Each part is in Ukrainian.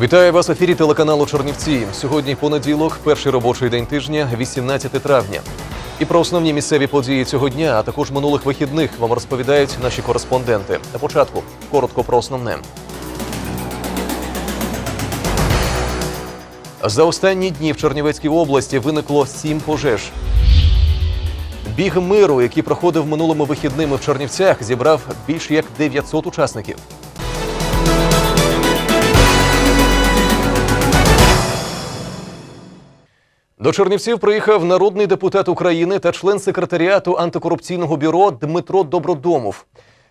Вітаю вас в ефірі телеканалу Чернівці. Сьогодні понеділок, перший робочий день тижня, 18 травня. І про основні місцеві події цього дня, а також минулих вихідних вам розповідають наші кореспонденти. На початку коротко про основне. За останні дні в Чернівецькій області виникло сім пожеж. Біг миру, який проходив минулими вихідними в Чернівцях, зібрав більш як 900 учасників. До Чернівців приїхав народний депутат України та член секретаріату антикорупційного бюро Дмитро Добродомов.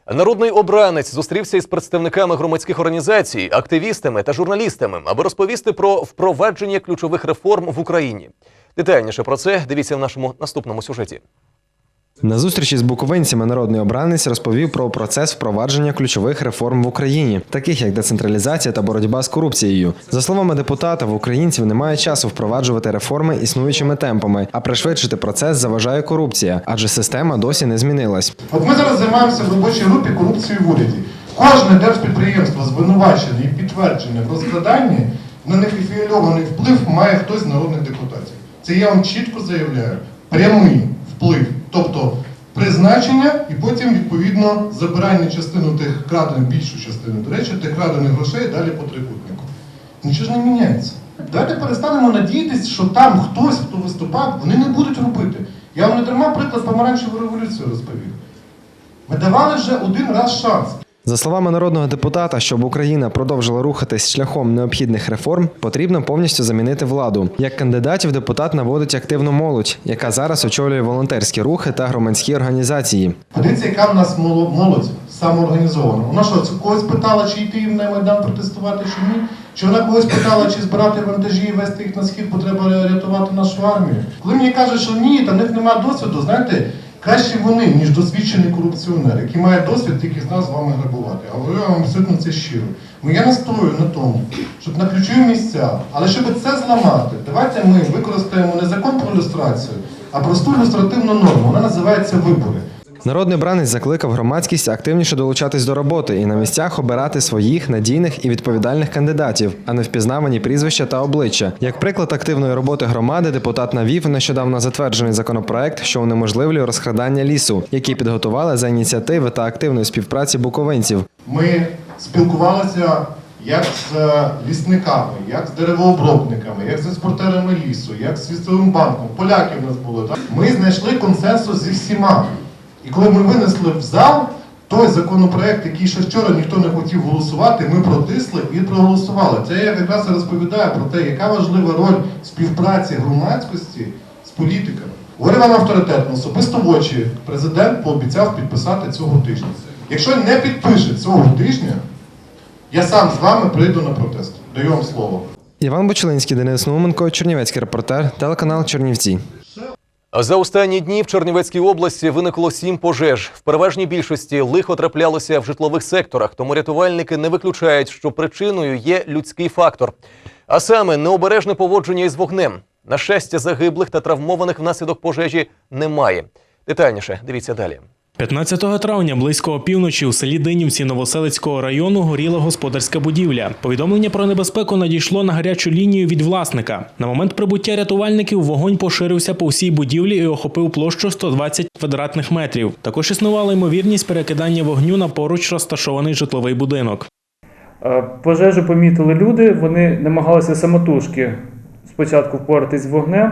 Народний обранець зустрівся із представниками громадських організацій, активістами та журналістами, аби розповісти про впровадження ключових реформ в Україні. Детальніше про це дивіться в нашому наступному сюжеті. На зустрічі з буковинцями народний обранець розповів про процес впровадження ключових реформ в Україні, таких як децентралізація та боротьба з корупцією. За словами депутата, в українців немає часу впроваджувати реформи існуючими темпами, а пришвидшити процес заважає корупція, адже система досі не змінилась. От ми зараз займаємося в робочій групі корупцією в уряді. Кожне держпідприємство звинувачене і підтверджене в розкраданні, на них афілійований вплив має хтось з народних депутатів. Це я вам чітко заявляю. Прямий вплив. Тобто призначення і потім, відповідно, забирання частину тих крадених, більшу частину, до речі, тих крадених грошей далі по трикутнику. Нічого ж не міняється. Давайте перестанемо надіятися, що там хтось, хто виступав, вони не будуть робити. Я вам не дарма приклад помаранчевої революції розповів. Ми давали вже один раз шанс. За словами народного депутата, щоб Україна продовжила рухатись шляхом необхідних реформ, потрібно повністю замінити владу. Як кандидатів депутат наводить активну молодь, яка зараз очолює волонтерські рухи та громадські організації. Подивіться, яка в нас молодь самоорганізована. Вона що, когось питала, чи йти на Майдан протестувати, чи ні? Чи вона когось питала, чи збирати вантажі і вести їх на схід, бо треба рятувати нашу армію? Коли мені кажуть, що ні, там в них немає досвіду, знаєте, краще вони, ніж досвідчений корупціонер, який має досвід тільки з нас з вами грабувати. Але я вам абсолютно це щиро. Ну я настрою на тому, щоб на ключові місця, але щоб це зламати, давайте ми використаємо не закон про люстрацію, а просту ілюстративну норму. Вона називається вибори. Народний бранець закликав громадськість активніше долучатись до роботи і на місцях обирати своїх надійних і відповідальних кандидатів, а не впізнавані прізвища та обличчя. Як приклад активної роботи громади, депутат навів нещодавно затверджений законопроект, що унеможливлює розкрадання лісу, який підготували за ініціативи та активної співпраці буковинців. Ми спілкувалися як з е, лісниками, як з деревообробниками, як з експортерами лісу, як з лісовим банком. Поляки в нас були. Так? Ми знайшли консенсус зі всіма. І коли ми винесли в зал той законопроект, який ще вчора ніхто не хотів голосувати, ми протисли і проголосували. Це я якраз і розповідає про те, яка важлива роль співпраці громадськості з політиками. Говорю вам авторитетно, особисто в очі президент пообіцяв підписати цього тижня. Якщо не підпише цього тижня, я сам з вами прийду на протест. Даю вам слово. Іван Бочелинський, Денис Науменко, Чернівецький репортер, телеканал Чернівці. За останні дні в Чернівецькій області виникло сім пожеж. В переважній більшості лихо траплялося в житлових секторах, тому рятувальники не виключають, що причиною є людський фактор, а саме необережне поводження із вогнем. На щастя, загиблих та травмованих внаслідок пожежі немає. Детальніше дивіться далі. 15 травня близько опівночі у селі Динівці Новоселицького району горіла господарська будівля. Повідомлення про небезпеку надійшло на гарячу лінію від власника. На момент прибуття рятувальників вогонь поширився по всій будівлі і охопив площу 120 квадратних метрів. Також існувала ймовірність перекидання вогню на поруч розташований житловий будинок. Е, Пожежу помітили люди, вони намагалися самотужки спочатку впоратись з вогнем,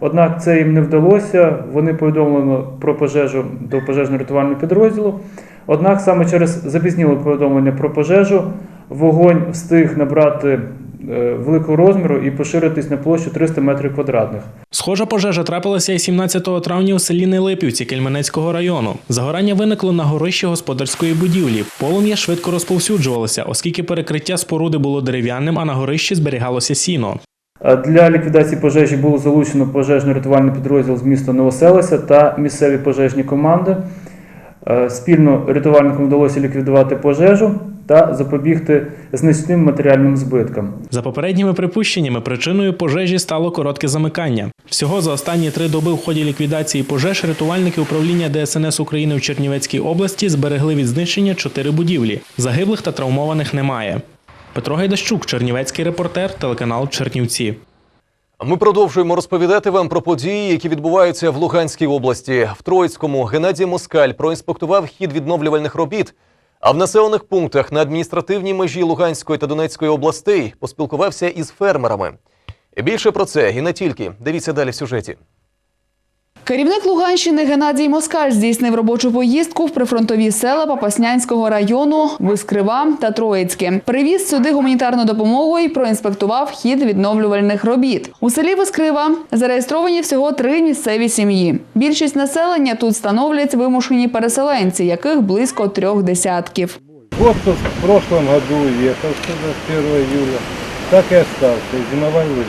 однак це їм не вдалося. Вони повідомлено про пожежу до пожежно-рятувального підрозділу. Однак саме через запізніле повідомлення про пожежу вогонь встиг набрати е, великого розміру і поширитись на площу 300 метрів квадратних. Схожа пожежа трапилася і 17 травня у селі Нелипівці Кельменецького району. Загорання виникло на горищі господарської будівлі. Полум'я швидко розповсюджувалося, оскільки перекриття споруди було дерев'яним, а на горищі зберігалося сіно. Для ліквідації пожежі було залучено пожежно-рятувальний підрозділ з міста Новоселиця та місцеві пожежні команди. Е, Спільно рятувальникам вдалося ліквідувати пожежу та запобігти значним матеріальним збиткам. За попередніми припущеннями, причиною пожежі стало коротке замикання. Всього за останні три доби в ході ліквідації пожеж рятувальники управління ДСНС України в Чернівецькій області зберегли від знищення чотири будівлі. Загиблих та травмованих немає. Петро Гайдащук, Чернівецький репортер, телеканал Чернівці. Ми продовжуємо розповідати вам про події, які відбуваються в Луганській області. В Троїцькому Геннадій Москаль проінспектував хід відновлювальних робіт. А в населених пунктах на адміністративній межі Луганської та Донецької областей поспілкувався із фермерами. Більше про це і не тільки. Дивіться далі в сюжеті. Керівник Луганщини Геннадій Москаль здійснив робочу поїздку в прифронтові села Попаснянського району, Вискрива та Троїцьке. Привіз сюди гуманітарну допомогу і проінспектував хід відновлювальних робіт. У селі Вискрива зареєстровані всього три місцеві сім'ї. Більшість населення тут становлять вимушені переселенці, яких близько трьох десятків. Кто в прошлом году уехал сюда с 1 июля, так и остался, зимовал здесь,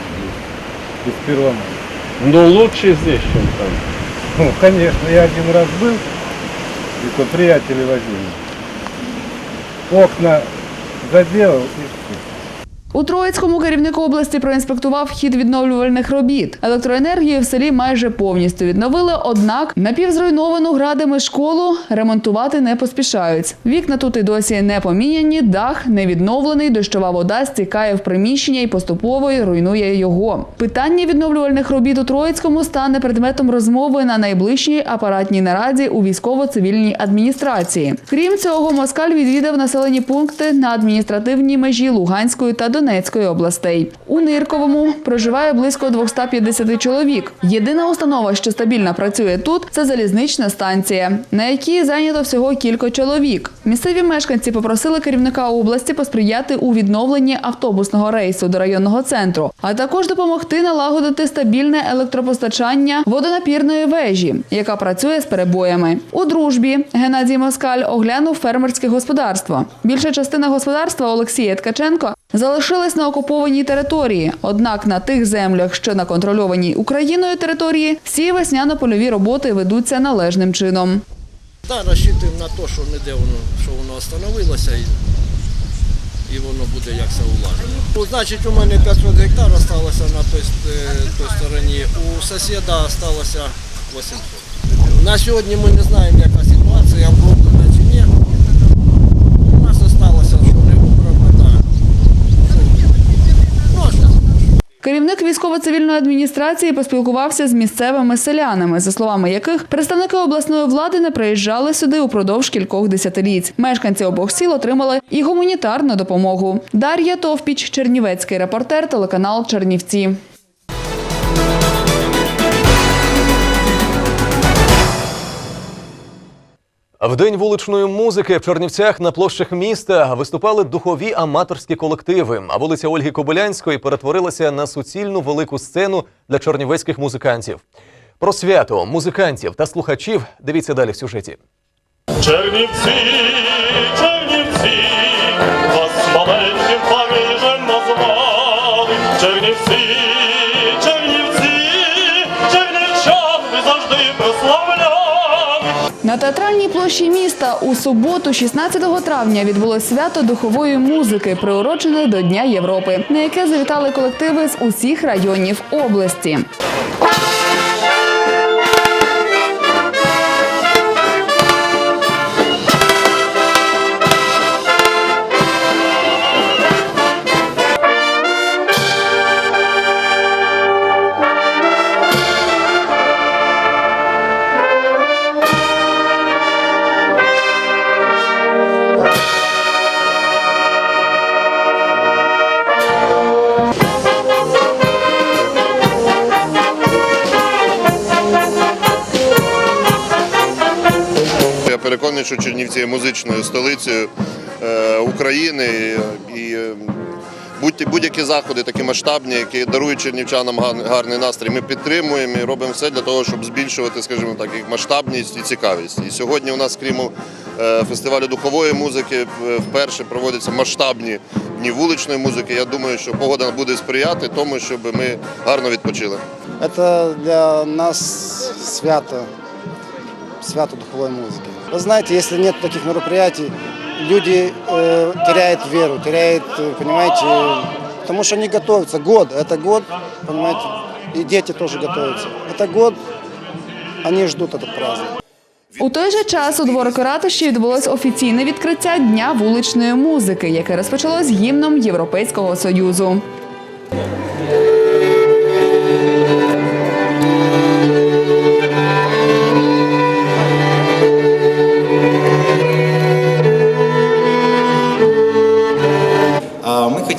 без 1 мая. Но лучше здесь, чем там. Ну, конечно, я один раз был, и то приятели возили. Окна заделал и все. У Троїцькому керівник області проінспектував хід відновлювальних робіт. Електроенергію в селі майже повністю відновили, однак напівзруйновану градами школу ремонтувати не поспішають. Вікна тут і досі не поміняні, дах не відновлений, дощова вода стікає в приміщення і поступово руйнує його. Питання відновлювальних робіт у Троїцькому стане предметом розмови на найближчій апаратній нараді у військово-цивільній адміністрації. Крім цього, Москаль відвідав населені пункти на адміністративній межі Луганської та Донецької областей. У Нирковому проживає близько 250 чоловік. Єдина установа, що стабільно працює тут, це залізнична станція, на якій зайнято всього кілька чоловік. Місцеві мешканці попросили керівника області посприяти у відновленні автобусного рейсу до районного центру, а також допомогти налагодити стабільне електропостачання водонапірної вежі, яка працює з перебоями. У дружбі Геннадій Москаль оглянув фермерське господарство. Більша частина господарства Олексія Ткаченко залишилась на окупованій території. Однак на тих землях, що на контрольованій Україною території, всі весняно-польові роботи ведуться належним чином. Да, розчитуємо на те, що ніде воно, що воно остановилося і, і воно буде як це улажено. Ну, Значить, у мене 500 гектар залишилося на той, е, той стороні, у сусіда залишилося 800. На сьогодні ми не знаємо, яка ситуація, оброблена чи ні. У нас залишилося, що не оброблена. Ну, а що? Керівник військово-цивільної адміністрації поспілкувався з місцевими селянами, за словами яких представники обласної влади не приїжджали сюди упродовж кількох десятиліть. Мешканці обох сіл отримали і гуманітарну допомогу. Дар'я Товпіч, Чернівецький репортер, телеканал Чернівці. В день вуличної музики в Чернівцях на площах міста виступали духові аматорські колективи. А вулиця Ольги Кобилянської перетворилася на суцільну велику сцену для чернівецьких музикантів. Про свято музикантів та слухачів дивіться далі в сюжеті. Чернівці, Чернівці, вас маленьким Парижем назвали. Чернівці, Чернівці, чернівчан ви завжди прославляли. На театральній площі міста у суботу, 16 травня, відбулось свято духової музики, приурочене до Дня Європи, на яке завітали колективи з усіх районів області. Що Чернівці є музичною столицею е, України і е, будь- будь-які заходи такі масштабні, які дарують чернівчанам гарний настрій. Ми підтримуємо і робимо все для того, щоб збільшувати, скажімо так, їх масштабність і цікавість. І сьогодні у нас, крім е, фестивалю духової музики, вперше проводяться масштабні дні вуличної музики. Я думаю, що погода буде сприяти тому, щоб ми гарно відпочили. Это для нас свято, свято духовой музыки. Вы знаете, если нет таких мероприятий, люди э, теряют веру, теряют, э, понимаете, потому что они готовятся. Год, это год, понимаете, и дети тоже готовятся. Это год, они ждут этот праздник. У той же час у дворику ратуші відбулось офіційне відкриття дня вуличної музики, яке розпочалось гімном Європейського союзу.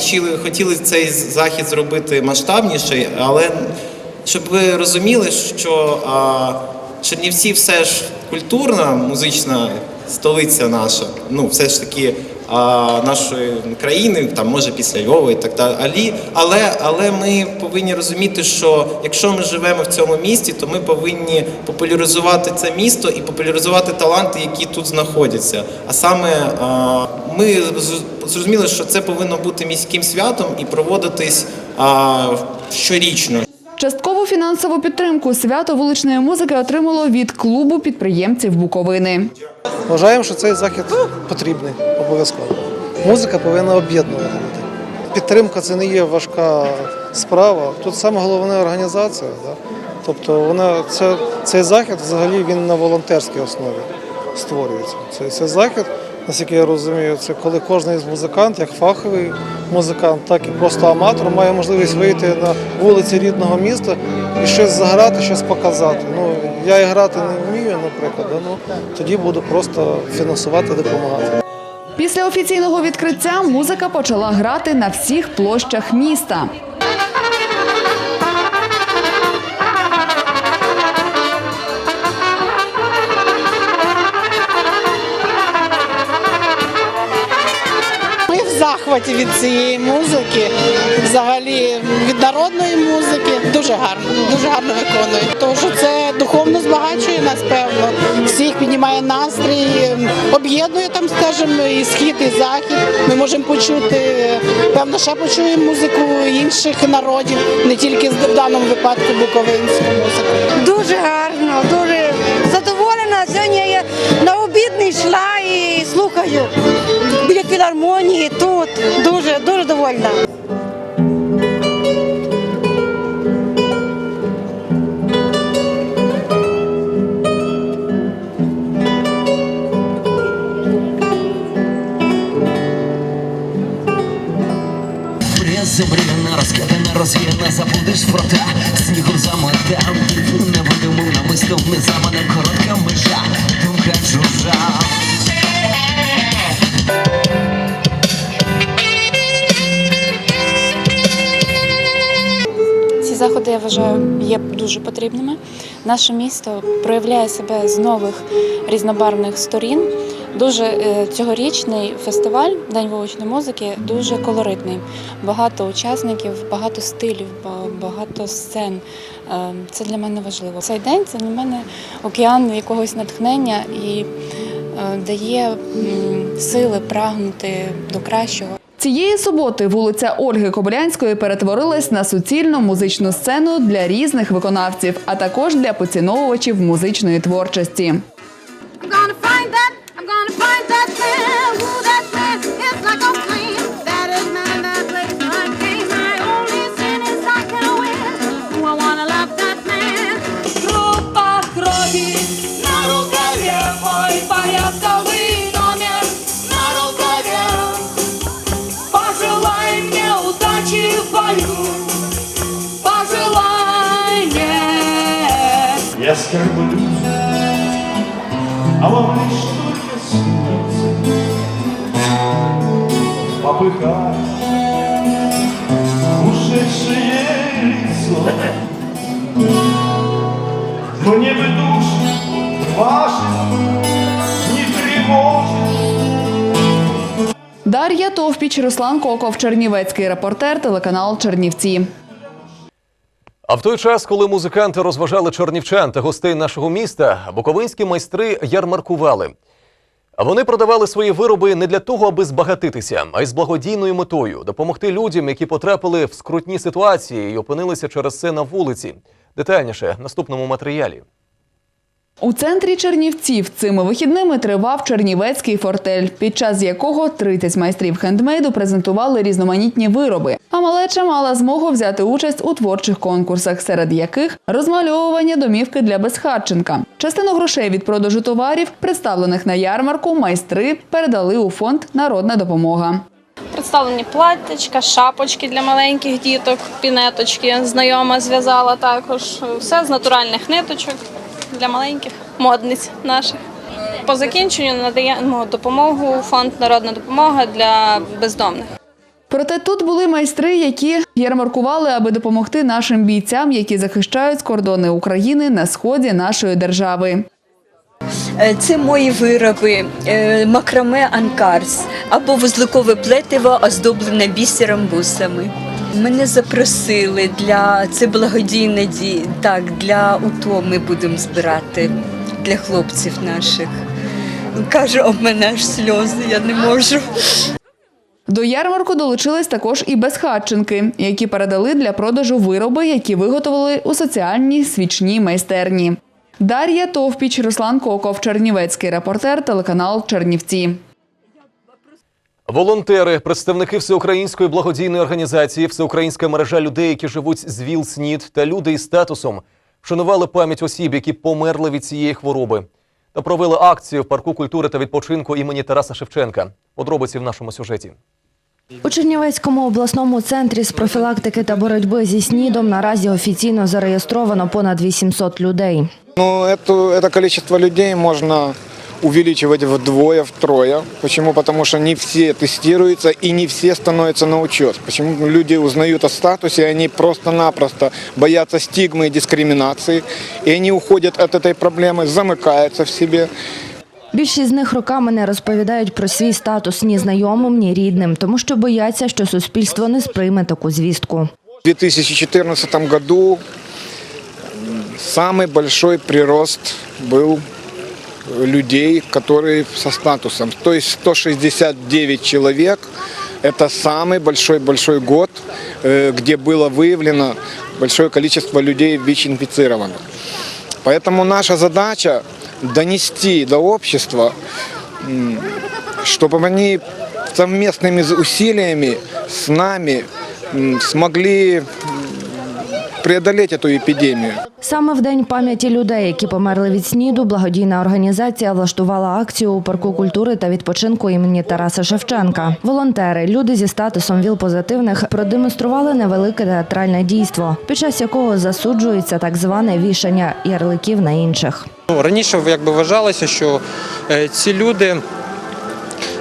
Хотіли, хотіли цей захід зробити масштабніший, але щоб ви розуміли, що а, Чернівці все ж культурна музична столиця наша, ну все ж таки нашої країни, там може після Львова і так далі. Але, але ми повинні розуміти, що якщо ми живемо в цьому місті, то ми повинні популяризувати це місто і популяризувати таланти, які тут знаходяться. А саме а, ми зрозуміли, що це повинно бути міським святом і проводитись щорічно. Часткову фінансову підтримку свято вуличної музики отримало від клубу підприємців Буковини. Вважаємо, що цей захід потрібний обов'язково. Музика повинна об'єднувати. Підтримка це не є важка справа. Тут саме головне організація. Тобто вона це, цей захід взагалі він на волонтерській основі створюється. Цей, цей захід, наскільки я розумію, це коли кожен із музикантів, як фаховий музикант, так і просто аматор, має можливість вийти на вулиці рідного міста і щось заграти, щось показати. Ну я і грати не вмію, наприклад, ну тоді буду просто фінансувати, допомагати. Після офіційного відкриття музика почала грати на всіх площах міста. Захваті від цієї музики, взагалі від народної музики. Дуже гарно, дуже гарно виконує. Тому що це духовно збагачує нас, певно. Всіх піднімає настрій, об'єднує там, скажімо, і схід, і захід. Ми можемо почути, певно, ще почуємо музику інших народів, не тільки в даному випадку буковинську музику. Дуже гарно, дуже задоволена. Сьогодні я на обід не йшла і слухаю біля філармонії тут. Дуже, дуже довольна. Замріяна, розкидана, розвіяна, забудеш фрота, снігом замотав, невидимим намислом внезапана коротка Заходи я вважаю є дуже потрібними. Наше місто проявляє себе з нових різнобарвних сторін. Дуже е, цьогорічний фестиваль День вуличної музики дуже колоритний. Багато учасників, багато стилів, багато сцен. Е, Це для мене важливо. Цей день це для мене океан якогось натхнення і е, дає сили прагнути до кращого. Цієї суботи вулиця Ольги Кобилянської перетворилась на суцільну музичну сцену для різних виконавців, а також для поціновувачів музичної творчості. I'm gonna find that, I'm gonna find that скорблю, а вам лишь только снится Попыхать ушедшее лицо Мне бы душ ваших не тревожит Дар'я Товпіч, Руслан Коков, Чернівецький репортер, телеканал Чернівці. А в той час, коли музиканти розважали чернівчан та гостей нашого міста, буковинські майстри ярмаркували. Вони продавали свої вироби не для того, аби збагатитися, а й з благодійною метою допомогти людям, які потрапили в скрутні ситуації і опинилися через це на вулиці. Детальніше в наступному матеріалі. У центрі Чернівців цими вихідними тривав Чернівецький фортель, під час якого 30 майстрів хендмейду презентували різноманітні вироби. А малеча мала змогу взяти участь у творчих конкурсах, серед яких розмальовування домівки для безхатченка. Частину грошей від продажу товарів, представлених на ярмарку, майстри передали у фонд Народна допомога. Представлені платтячка, шапочки для маленьких діток, пінеточки. Знайома зв'язала також. Все з натуральних ниточок для маленьких модниць наших. По закінченню надаємо допомогу фонд Народна допомога для бездомних. Проте тут були майстри, які ярмаркували, аби допомогти нашим бійцям, які захищають кордони України на сході нашої держави. Е, Це мої вироби е, макраме анкарс або вузликове плетиво, оздоблене бісером бусами. Мене запросили для це благодійне ді. Так, для УТО ми будемо збирати для хлопців наших. Кажу, у мене аж сльози, я не можу. До ярмарку долучились також і безхатченки, які передали для продажу вироби, які виготовили у соціальній свічній майстерні. Дар'я Товпіч, Руслан Коков, Чернівецький репортер, телеканал Чернівці. Волонтери, представники всеукраїнської благодійної організації, всеукраїнська мережа людей, які живуть з ВІЛ-СНІД та люди із статусом, вшанували пам'ять осіб, які померли від цієї хвороби, та провели акцію в парку культури та відпочинку імені Тараса Шевченка. Подробиці в нашому сюжеті. У Чернівецькому обласному центрі з профілактики та боротьби зі СНІДом наразі офіційно зареєстровано понад 800 людей. Ну, это, это количество людей можно увеличивать вдвое, втрое. Почему? Потому что не все тестируются и не все становятся на учет. Почему люди узнают о статусе, и они просто-напросто боятся стигмы и дискриминации, и они уходят от этой проблемы, замыкаются в себе. Більшість з них роками не розповідають про свій статус ні знайомим, ні рідним, тому що бояться, що суспільство не сприйме таку звістку. В 2014 году м, самый большой прирост был людей, которые со статусом. То есть 169 человек. Это самый большой-большой год, э, где было выявлено большое количество людей ВИЧ-инфицированных. Поэтому наша задача донести до общества, чтобы они совместными усилиями с нами смогли преодолеть эту эпидемию. Саме в день пам'яті людей, які померли від СНІДу, благодійна організація влаштувала акцію у парку культури та відпочинку імені Тараса Шевченка. Волонтери, люди зі статусом ВІЛ-позитивних продемонстрували невелике театральне дійство, під час якого засуджується так зване вішання ярликів на інших. Ну, раніше якби вважалося, що е, ці люди.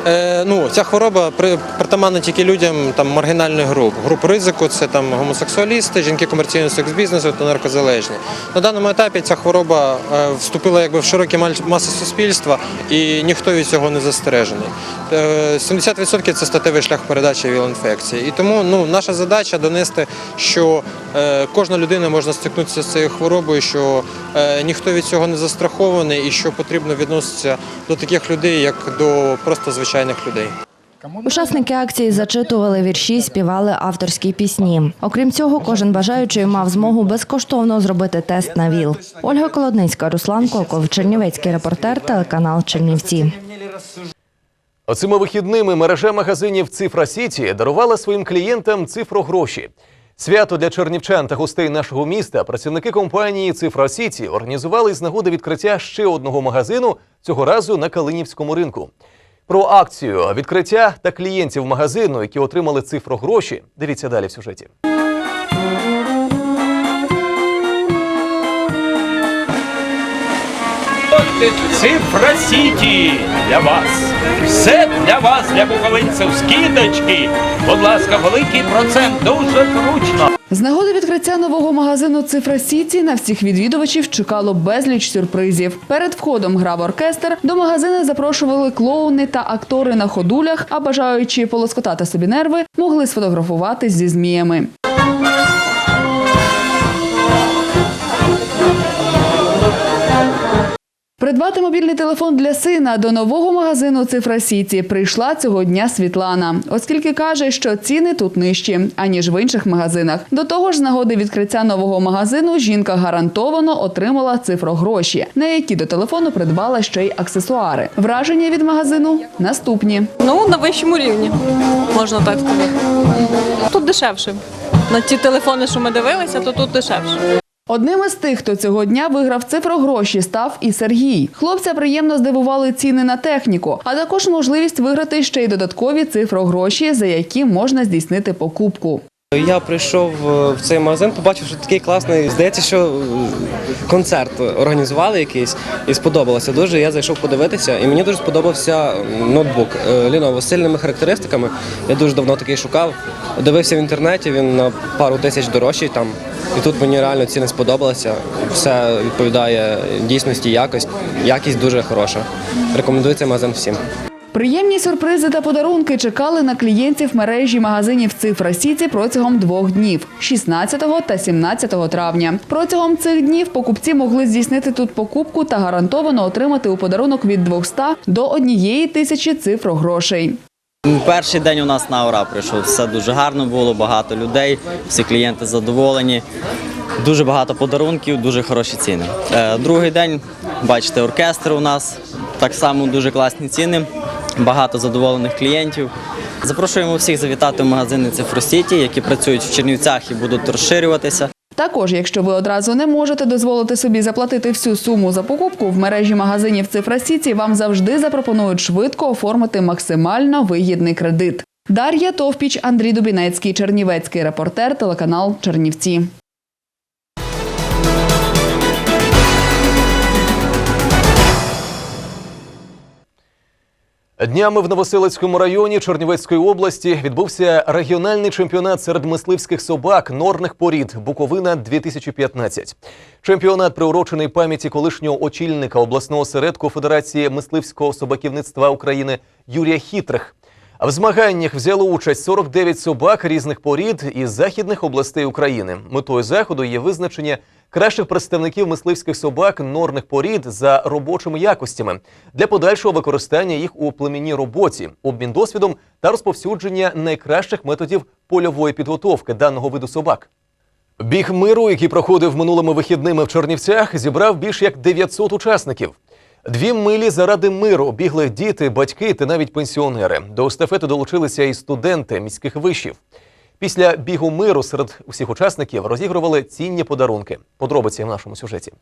Е, Ну, ця хвороба при- притаманна тільки людям там маргінальних груп. Груп ризику це там гомосексуалісти, жінки комерційного секс-бізнесу та наркозалежні. На даному етапі ця хвороба е, вступила якби в широкі маси суспільства, і ніхто від цього не застережений. Е, 70% це статевий шлях передачі віл-інфекції. І тому ну, наша задача донести, що е, кожна людина може стикнутися з цією хворобою, що е, ніхто від цього не застрахований і що потрібно відноситися до таких людей, як до просто звичайних людей. Учасники акції зачитували вірші, співали авторські пісні. Окрім цього, кожен бажаючий мав змогу безкоштовно зробити тест на ВІЛ. Ольга Колодницька, Руслан Коков, Чернівецький репортер, телеканал Чернівці. Оцими вихідними мережа магазинів Цифра Сіті дарувала своїм клієнтам цифрогроші. Свято для чернівчан та гостей нашого міста працівники компанії Цифра Сіті організували з нагоди відкриття ще одного магазину цього разу на Калинівському ринку. Про акцію відкриття та клієнтів магазину, які отримали цифру гроші. дивіться далі в сюжеті. Цифра Сіті для вас. Все для вас, для буковинців, скидочки. Будь ласка, великий процент, дуже зручно. З нагоди відкриття нового магазину Цифра Сіті на всіх відвідувачів чекало безліч сюрпризів. Перед входом грав оркестр. До магазину запрошували клоуни та актори на ходулях, а бажаючи полоскотати собі нерви, могли сфотографуватись зі зміями. Придбати мобільний телефон для сина до нового магазину Цифра Сіті прийшла цього дня Світлана, оскільки каже, що ціни тут нижчі аніж в інших магазинах. До того ж, з нагоди відкриття нового магазину жінка гарантовано отримала цифрогроші, на які до телефону придбала ще й аксесуари. Враження від магазину наступні. Ну, на вищому рівні, можна так сказати. Тут дешевше. На ті телефони, що ми дивилися, то тут дешевше. Одним із тих, хто цього дня виграв цифрогроші, став і Сергій. Хлопця приємно здивували ціни на техніку, а також можливість виграти ще й додаткові цифрогроші, за які можна здійснити покупку. Я прийшов е, в цей магазин, побачив, що такий класний. Здається, що е, концерт організували якийсь і сподобалося дуже. Я зайшов подивитися, і мені дуже сподобався ноутбук е, Lenovo з сильними характеристиками. Я дуже давно такий шукав. Дивився в інтернеті, він на пару тисяч дорожчий там. І тут мені реально ціни сподобалися. Все відповідає дійсності, якость. Якість дуже хороша. Рекомендую цей магазин всім. Приємні сюрпризи та подарунки чекали на клієнтів мережі магазинів Цифра Сіті протягом двох днів 16 та 17 травня. Протягом цих днів покупці могли здійснити тут покупку та гарантовано отримати у подарунок від 200 до 1 тисячі цифрогрошей. Перший день у нас на ура прийшов. Все дуже гарно було, багато людей, всі клієнти задоволені. Дуже багато подарунків, дуже хороші ціни. Е, Другий день, бачите, оркестр у нас так само дуже класні ціни, багато задоволених клієнтів. Запрошуємо всіх завітати в магазини Цифросіті, які працюють в Чернівцях і будуть розширюватися. Також, якщо ви одразу не можете дозволити собі заплатити всю суму за покупку, в мережі магазинів Цифра Сіті вам завжди запропонують швидко оформити максимально вигідний кредит. Дар'я Товпіч, Андрій Дубінецький, Чернівецький репортер, телеканал Чернівці. Днями в Новоселицькому районі Чернівецької області відбувся регіональний чемпіонат серед мисливських собак норних порід Буковина 2015 Чемпіонат приурочений пам'яті колишнього очільника обласного середку Федерації мисливського собаківництва України Юрія Хітрих. В змаганнях взяло участь 49 собак різних порід із західних областей України. Метою заходу є визначення кращих представників мисливських собак норних порід за робочими якостями для подальшого використання їх у племінній роботі, обмін досвідом та розповсюдження найкращих методів польової підготовки даного виду собак. Біг миру, який проходив минулими вихідними в Чернівцях, зібрав більш як 900 учасників. Дві милі заради миру бігли діти, батьки та навіть пенсіонери. До естафети долучилися і студенти міських вишів. Після бігу миру серед усіх учасників розігрували цінні подарунки. Подробиці в нашому сюжеті.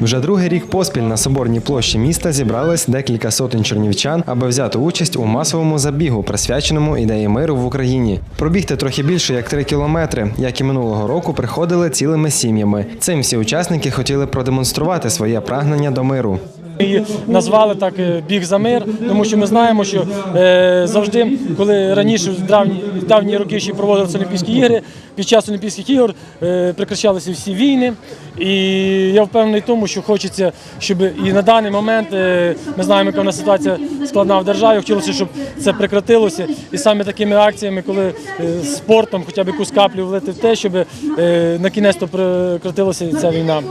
Вже другий рік поспіль на соборній площі міста зібрались декілька сотень чернівчан, аби взяти участь у масовому забігу, присвяченому ідеї миру в Україні. Пробігти трохи більше як три кілометри, як і минулого року, приходили цілими сім'ями. Цим всі учасники хотіли продемонструвати своє прагнення до миру. І назвали так е, біг за мир, тому що ми знаємо, що е, завжди, коли раніше в давні, давні роки ще проводилися Олімпійські ігри, під час Олімпійських ігор е, прекращалися всі війни. І я впевнений в тому, що хочеться, щоб і на даний момент ми знаємо, яка в нас ситуація складна в державі. Хотілося, щоб це прекратилося. І саме такими акціями, коли спортом хоча б якусь каплю влити в те, щоб на кінець то прекратилася ця війна.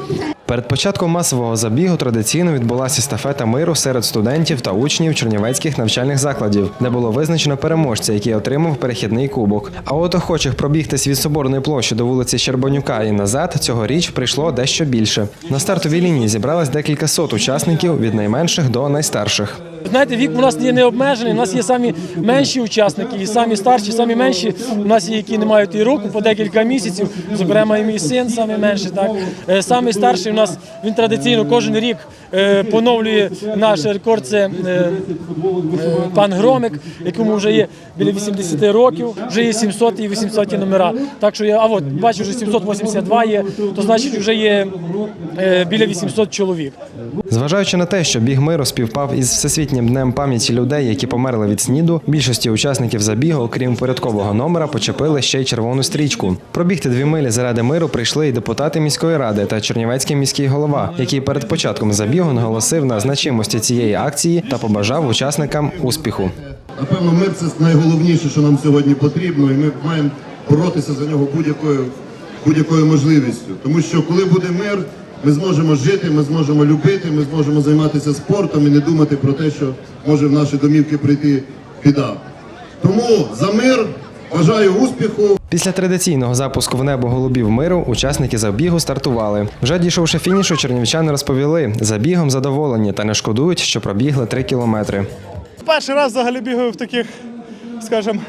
Перед початком масового забігу традиційно відбулася естафета миру серед студентів та учнів чернівецьких навчальних закладів, де було визначено переможця, який отримав перехідний кубок. А от охочих пробігтись від соборної площі до вулиці Щербанюка і назад цьогоріч прийшло дещо більше. На стартовій лінії зібралось декілька сот учасників від найменших до найстарших. Знаєте, вік у нас є не обмежений. У нас є самі менші учасники, і самі старші, самі менші. У нас є, які не мають і року по декілька місяців. Зокрема, і мій син самий менший. Так Е, самий старший у нас він традиційно кожен рік е, поновлює наш рекорд. Це е, пан Громик, якому вже є біля 80 років, вже є 700 і 800 номера. Так що я, а от бачу, вже 782 є, то значить вже є біля 800 чоловік. Зважаючи на те, що біг миру співпав із всесвітнім днем пам'яті людей, які померли від сніду, більшості учасників забігу, окрім порядкового номера, почепили ще й червону стрічку. Пробігти дві милі заради миру прийшли і депутати міської ради та Чернівецький міський голова, який перед початком забігу наголосив на значимості цієї акції та побажав учасникам успіху. Напевно, мир це найголовніше, що нам сьогодні потрібно, і ми маємо боротися за нього будь-якою будь-якою можливістю. Тому що коли буде мир, ми зможемо жити, ми зможемо любити, ми зможемо займатися спортом і не думати про те, що може в наші домівки прийти біда. Тому за мир, бажаю успіху. Після традиційного запуску в небо голубів миру учасники забігу стартували. Вже дійшовши фінішу, чернівчани розповіли, забігом задоволені та не шкодують, що пробігли три кілометри. Перший раз взагалі бігаю в таких, скажімо,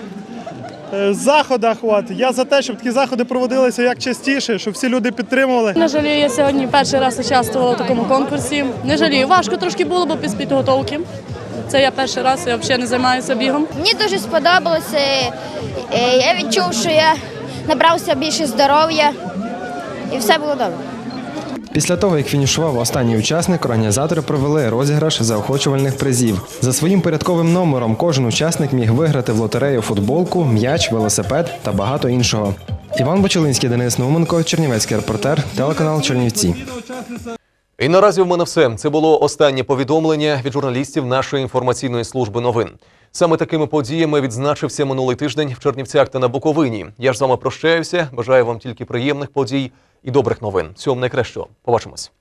заходах. От. Я за те, щоб такі заходи проводилися як частіше, щоб всі люди підтримували. Не жалію, я сьогодні перший раз участвувала в такому конкурсі. Не жалію. Важко трошки було, бо без підготовки. Це я перший раз, я взагалі не займаюся бігом. Мені дуже сподобалося. Е, Я відчув, що я набрався більше здоров'я і все було добре. Після того, як фінішував останній учасник, організатори провели розіграш заохочувальних призів. За своїм порядковим номером кожен учасник міг виграти в лотерею футболку, м'яч, велосипед та багато іншого. Іван Бочелинський, Денис Науменко, Чернівецький репортер, телеканал Чернівці. І наразі в мене все. Це було останнє повідомлення від журналістів нашої інформаційної служби новин. Саме такими подіями відзначився минулий тиждень в Чернівцях та на Буковині. Я ж з вами прощаюся. Бажаю вам тільки приємних подій і добрих новин. Всього найкращого. Побачимось.